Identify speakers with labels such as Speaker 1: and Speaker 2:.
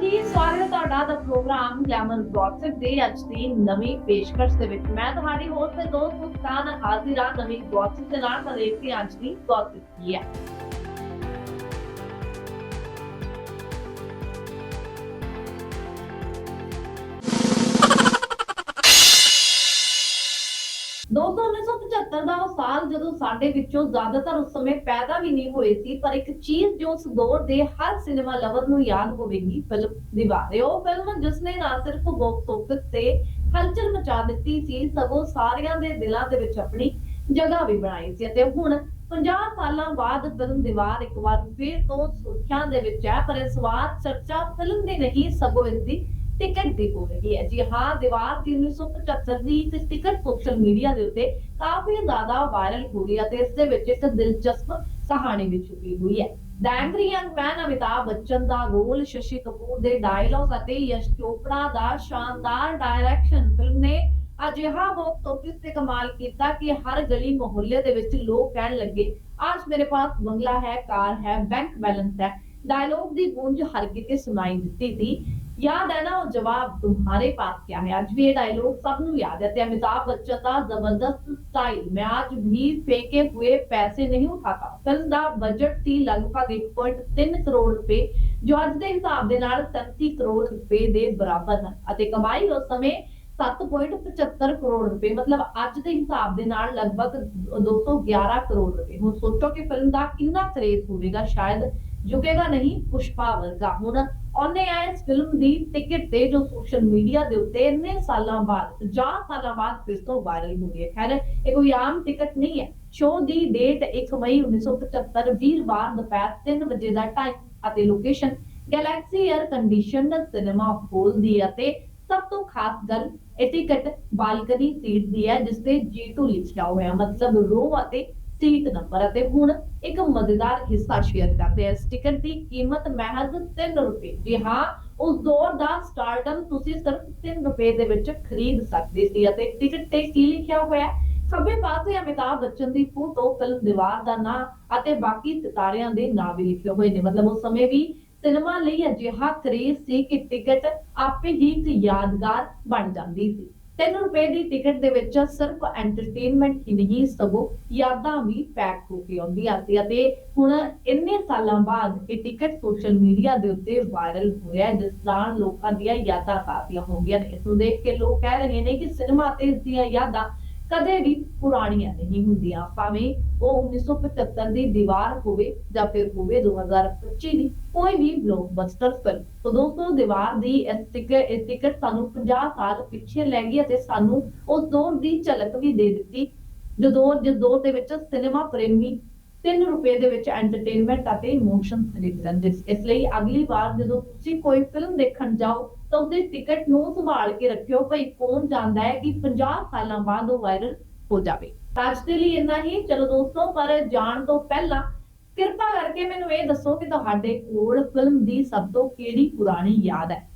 Speaker 1: ਜੀ, ਸਵਾਗਤ ਹੈ ਤੁਹਾਡਾ ਦਾ ਪ੍ਰੋਗਰਾਮ ਗਲੈਮਰ ਗੌਸਿਪ ਦੇ ਅੱਜ ਦੀ ਨਵੀਂ ਪੇਸ਼ਕਸ਼ ਦੇ ਵਿੱਚ। ਮੈਂ ਤੁਹਾਡੀ ਹੋਸਟ ਤੇ ਦੋਸਤ ਮੁਸਕਾਨ ਹਾਜ਼ਰ ਹਾਂ ਨਵੀਂ ਗੌਸਿਪ ਦੇ ਨਾਲ ਤਾਂ ਦੇਖਦੇ ਹਾਂ ਅੱਜ ਦੀ ਗੌਸਿਪ ਕੀ ਹੈ। ਦੋਸਤੋ 1975 ਦਾ ਉਹ ਸਾਲ ਜਦੋਂ ਸਾਡੇ ਵਿੱਚੋਂ ਜ਼ਿਆਦਾਤਰ ਉਸ ਸਮੇਂ ਪੈਦਾ ਵੀ ਨਹੀਂ ਹੋਏ ਸੀ, ਪਰ ਇੱਕ ਚੀਜ਼ ਜੋ ਉਸ ਦੌਰ ਦੇ ਹਰ ਸਿਨੇਮਾ ਲਵਰ ਨੂੰ ਯਾਦ ਹੋਵੇਗੀ, ਫਿਲਮ ਦੀਵਾਰ ਉਹ ਫਿਲਮ ਜਿਸ ਨੇ ਨਾ ਸਿਰਫ ਬਾਕਸ ਆਫਿਸ ਤੇ ਹਲਚਲ ਮਚਾ ਦਿੱਤੀ ਸੀ, ਸਗੋਂ ਸਾਰਿਆਂ ਦੇ ਦਿਲਾਂ ਦੇ ਵਿੱਚ ਆਪਣੀ ਜਗ੍ਹਾ ਵੀ ਬਣਾਈ ਸੀ ਅਤੇ ਹੁਣ 50 ਸਾਲਾਂ ਬਾਅਦ ਫਿਲਮ ਦੀਵਾਰ ਇੱਕ ਵਾਰ ਫਿਰ ਤੋਂ ਸੁਰਖੀਆਂ ਦੇ ਵਿੱਚ ਹੈ, ਪਰ ਇਸ ਵਾਰ ਚਰਚਾ ਫਿਲਮ ਦੀ ਨਹੀਂ, ਸਗੋਂ ਇਸ ਦੀ ਟਿਕਟ ਦੀ ਹੋ ਰਹੀ ਹੈ ਜੀ। ਹਾਂ, ਦੀਵਾਰ 375 ਦੀ ਤੇ ਟਿਕਟ ਸੋਸ਼ਲ ਮੀਡੀਆ ਦੇ ਉੱਤੇ ਕਾਫੀ ਜ਼ਿਆਦਾ ਵਾਇਰਲ ਹੋ ਰਹੀ ਹੈ ਤੇ ਇਸ ਦੇ ਵਿੱਚ ਇੱਕ ਦਿਲਚਸਪ ਕਹਾਣੀ ਵੀ ਛੁਪੀ ਹੋਈ ਹੈ। The angry man Amitabh Bachchan the role Shashi Kapoor ਦੇ ਡਾਇਲੌਗ ਅਤੇ ਯਸ਼ ਚੋਪੜਾ ਦਾ ਸ਼ਾਨਦਾਰ ਡਾਇਰੈਕਸ਼ਨ ਫਿਲਮ ਨੇ ਅਜਿਹਾ ਬਹੁਤ ਟੋਪਿਕ ਤੇ ਕਮਾਲ ਕੀਤਾ ਕਿ ਹਰ ਗਲੀ ਮੁਹੱਲੇ ਦੇ ਵਿੱਚ ਲੋਕ ਕਹਿਣ ਲੱਗੇ ਅੱਜ ਮੇਰੇ ਪਾਸ ਬੰਗਲਾ ਹੈ, ਕਾਰ ਹੈ ਬੈਂਕ ਬੈਲੈਂਸ ਹੈ। ਡਾਇਲੌਗ ਦੀ ਗੂੰਜ ਹਰ ਕਿਤੇ ਸੁਣਾਈ ਦਿੱਤੀ ਸੀ। ਯਾਦ ਹੈ ਨਾ ਜਵਾਬ ਤੁਹਾਰੇ ਪਾਸ ਕਿਆ? ਹੈ ਅੱਜ ਵੀ ਇਹ ਡਾਇਲੋਗ ਸਭ ਨੂੰ ਯਾਦ ਹੈ ਤੇ ਅਮਿਤਾਭ ਬੱਚਨ ਦਾ ਜ਼ਬਰਦਸਤ ਸਟਾਈਲ ਮੈਂ ਅੱਜ ਵੀ ਫੇਕੇ ਹੋਏ ਪੈਸੇ ਨਹੀਂ ਉਠਾਤਾ। ਫਿਲਮ ਦਾ ਬਜਟ ਸੀ ਲਗਭਗ 1.3 ਕਰੋੜ ਰੁਪਏ, ਜੋ ਅੱਜ ਦੇ ਹਿਸਾਬ ਦੇ ਨਾਲ 37 ਕਰੋੜ ਰੁਪਏ ਦੇ ਬਰਾਬਰ ਹੈ ਅਤੇ ਕਮਾਈ ਉਸ ਸਮੇਂ 7.75 ਕਰੋੜ ਰੁਪਏ, ਮਤਲਬ ਅੱਜ ਦੇ ਹਿਸਾਬ ਦੇ ਨਾਲ ਲਗਭਗ 211 ਕਰੋੜ ਰੁਪਏ। ਹੁਣ ਸੋਚੋ ਕਿ ਫਿਲਮ ਦਾ ਕਿੰਨਾ ਕਰੇਜ਼ ਹੋਵੇਗਾ, ਸ਼ਾਇਦ ਝੁਕੇਗਾ ਨਹੀਂ ਪੁਸ਼ਪਾ ਵਰਗਾ। ਹੁਣ ਉਹਨੇ ਇਸ ਫਿਲਮ ਦੀ ਟਿਕਟ ਤੇ ਜੋ ਸੋਸ਼ਲ ਮੀਡੀਆ ਦੇ ਉੱਤੇ ਇੰਨੇ ਸਾਲਾਂ ਬਾਅਦ 50 ਸਾਲਾਂ ਬਾਅਦ ਫਿਰ ਤੋਂ ਵਾਇਰਲ ਹੋ ਹੈ। ਖੈਰ, ਇਹ ਕੋਈ ਆਮ ਟਿਕਟ ਨਹੀਂ ਹੈ। ਸ਼ੋਅ ਦੀ ਡੇਟ 1 ਮਈ 1975 ਵੀਰਵਾਰ ਦੁਪਹਿਰ 3 ਵਜੇ ਦਾ ਟਾਈਮ ਅਤੇ location galaxy air conditioned cinema hall ਦੀ ਅਤੇ ਸਭ ਤੋਂ ਖਾਸ ਗੱਲ, ਇਹ ਟਿਕਟ ਬਾਲਕਨੀ ਸੀਟ ਦੀ ਹੈ, ਜਿਸ ਤੇ G2 ਲਿਖਿਆ ਹੋਇਆ ਮਤਲਬ ਰੋ ਅਤੇ ਸੀਟ ਨੰਬਰ ਅਤੇ ਹੁਣ ਇੱਕ ਮਜ਼ੇਦਾਰ ਹਿੱਸਾ ਸ਼ੇਅਰ ਕਰਦੇ ਹਾਂ ਇਸ ਦੀ ਕੀਮਤ ਮਹਿਜ਼ 3 ਰੁਪਏ। ਜੀ ਹਾਂ, ਉਸ ਦੌਰ ਦਾ ਸਟਾਰਡਮ ਤੁਸੀਂ ਸਿਰਫ 3 ਰੁਪਏ ਦੇ ਵਿੱਚ ਖਰੀਦ ਸਕਦੇ ਸੀ ਅਤੇ ਟਿਕਟ ਤੇ ਕੀ ਲਿਖਿਆ ਹੋਇਆ ਹੈ? ਖੱਬੇ ਪਾਸੇ ਅਮਿਤਾਭ ਬੱਚਨ ਦੀ ਫੋਟੋ ਫਿਲਮ ਦੀਵਾਰ ਦਾ ਨਾਂ ਅਤੇ ਬਾਕੀ ਸਿਤਾਰਿਆਂ ਦੇ ਨਾਂ ਵੀ ਲਿਖੇ ਹੋਏ ਨੇ। ਮਤਲਬ ਉਸ ਸਮੇਂ ਵੀ ਸਿਨੇਮਾ ਲਈ ਅਜਿਹਾ ਕਰੇਜ਼ ਸੀ ਕਿ ਟਿਕਟ ਆਪੇ ਹੀ ਇੱਕ ਯਾਦਗਾਰ ਬਣ ਜਾਂਦੀ ਸੀ। 3 ਰੁਪਏ ਦੀ ਟਿਕਟ ਦੇ ਵਿੱਚ ਸਿਰਫ ਐਂਟਰਟੇਨਮੈਂਟ ਹੀ ਨਹੀਂ, ਸਗੋਂ ਯਾਦਾਂ ਵੀ ਪੈਕ ਹੋ ਕੇ ਆਉਂਦੀਆਂ ਸੀ ਅਤੇ ਹੁਣ ਇੰਨੇ ਸਾਲਾਂ ਬਾਅਦ ਇਹ ਟਿਕਟ ਸੋਸ਼ਲ ਮੀਡੀਆ ਦੇ ਉੱਤੇ ਵਾਇਰਲ ਹੋ ਰਿਹਾ ਹੈ, ਜਿਸ ਨਾਲ ਲੋਕਾਂ ਦੀਆਂ ਯਾਦਾਂ ਕਾਫ਼ੀਆਂ ਹੋ ਗਈਆਂ ਨੇ ਇਸ ਨੂੰ ਦੇਖ ਕੇ ਲੋਕ ਕਹਿ ਰਹੇ ਨੇ ਕਿ ਸਿਨੇਮਾ ਤੇ ਇਸ ਦੀਆਂ ਯਾਦਾਂ ਕਦੇ ਵੀ ਪੁਰਾਣੀਆਂ ਨਹੀਂ ਹੁੰਦੀਆਂ, ਭਾਵੇਂ ਉਹ 1975 ਦੀ ਦੀਵਾਰ ਹੋਵੇ ਜਾਂ ਫਿਰ ਹੋਵੇ 2025 ਦੀ, ਕੋਈ ਵੀ ਬਲੌਕਬਸਟਰ ਫਿਲਮ ਤੋਂ ਦੋਸਤੋ ਦੀਵਾਰ ਦੀ ਇਸ ਟਿਕਟ ਸਾਨੂੰ 50 ਸਾਲ ਪਿੱਛੇ ਲੈ ਗਈ ਅਤੇ ਸਾਨੂੰ ਉਸ ਦੌਰ ਦੀ ਝਲਕ ਵੀ ਦੇ ਦਿੱਤੀ। ਜਦੋਂ ਦੌਰ ਜਿਸ ਦੌਰ ਦੇ ਵਿੱਚ ਸਿਨੇਮਾ ਪ੍ਰੇਮੀ 3 ਰੁਪਏ ਦੇ ਵਿੱਚ ਐਂਟਰਟੇਨਮੈਂਟ ਅਤੇ ਇਮੋਸ਼ਨ ਖਰੀਦਣ ਦੇ ਇਸ ਲਈ ਅਗਲੀ ਵਾਰ ਜਦੋਂ ਤੁਸੀਂ ਕੋਈ ਫਿਲਮ ਦੇਖਣ ਜਾਓ, ਤਾਂ ਉਸਦੀ ਟਿਕਟ ਨੂੰ ਸੰਭਾਲ ਕੇ ਰੱਖਿਓ ਭਈ ਕੌਣ ਜਾਣਦਾ ਹੈ ਕਿ 50 ਸਾਲਾਂ ਬਾਅਦ ਉਹ ਵਾਇਰਲ ਹੋ ਜਾਵੇ। ਅੱਜ ਦੇ ਲਈ ਇੰਨਾ ਹੀ। ਚਲੋ ਦੋਸਤੋ, ਪਰ ਜਾਣ ਤੋਂ ਪਹਿਲਾਂ ਕਿਰਪਾ ਕਰਕੇ ਮੈਨੂੰ ਇਹ ਦੱਸੋ ਕਿ ਤੁਹਾਡੇ ਕੋਲ ਫਿਲਮ ਦੀ ਸਭ ਤੋਂ ਕਿਹੜੀ ਪੁਰਾਣੀ ਯਾਦ ਹੈ?